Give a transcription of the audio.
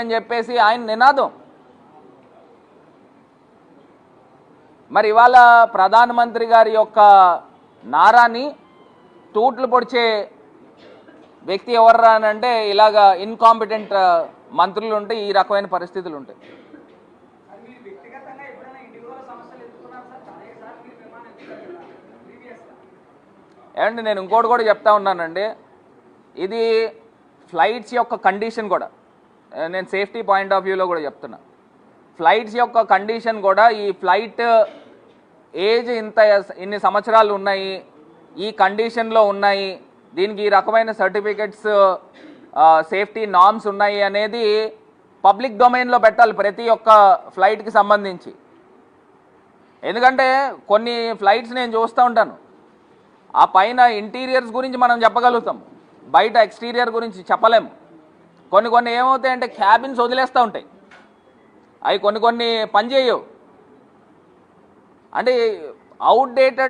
అని చెప్పేసి ఆయన నినాదం. మరి ఇవాళ ప్రధానమంత్రి గారి యొక్క నారాని తూట్లు పొడిచే వ్యక్తి ఎవర్రా అని అంటే ఇలాగా ఇన్కాంపిటెంట్ మంత్రులు ఉంటే ఈ రకమైన పరిస్థితులు ఉంటాయి. ఏమండి నేను ఇంకోటి కూడా చెప్తా ఉన్నానండి. ఇది ఫ్లైట్స్ యొక్క కండిషన్ కూడా. నేను సేఫ్టీ పాయింట్ ఆఫ్ వ్యూలో కూడా చెప్తున్నా. ఫ్లైట్స్ యొక్క కండిషన్ కూడా ఈ ఫ్లైట్ ఏజ్ ఇంత ఇన్ని సంవత్సరాలు ఉన్నాయి ఈ కండిషన్లో ఉన్నాయి దీనికి ఈ రకమైన సర్టిఫికెట్స్ సేఫ్టీ నామ్స్ ఉన్నాయి అనేది పబ్లిక్ డొమైన్లో పెట్టాలి ప్రతి ఒక్క ఫ్లైట్కి సంబంధించి. ఎందుకంటే కొన్ని ఫ్లైట్స్ నేను చూస్తూ ఉంటాను. ఆ పైన ఇంటీరియర్స్ గురించి మనం చెప్పగలుగుతాం. బయట ఎక్స్టీరియర్ గురించి చెప్పలేము. కొన్ని కొన్ని ఏమవుతాయంటే క్యాబిన్స్ వదిలేస్తూ ఉంటాయి. అవి కొన్ని కొన్ని పనిచేయవు అంటే అవుట్డేటెడ్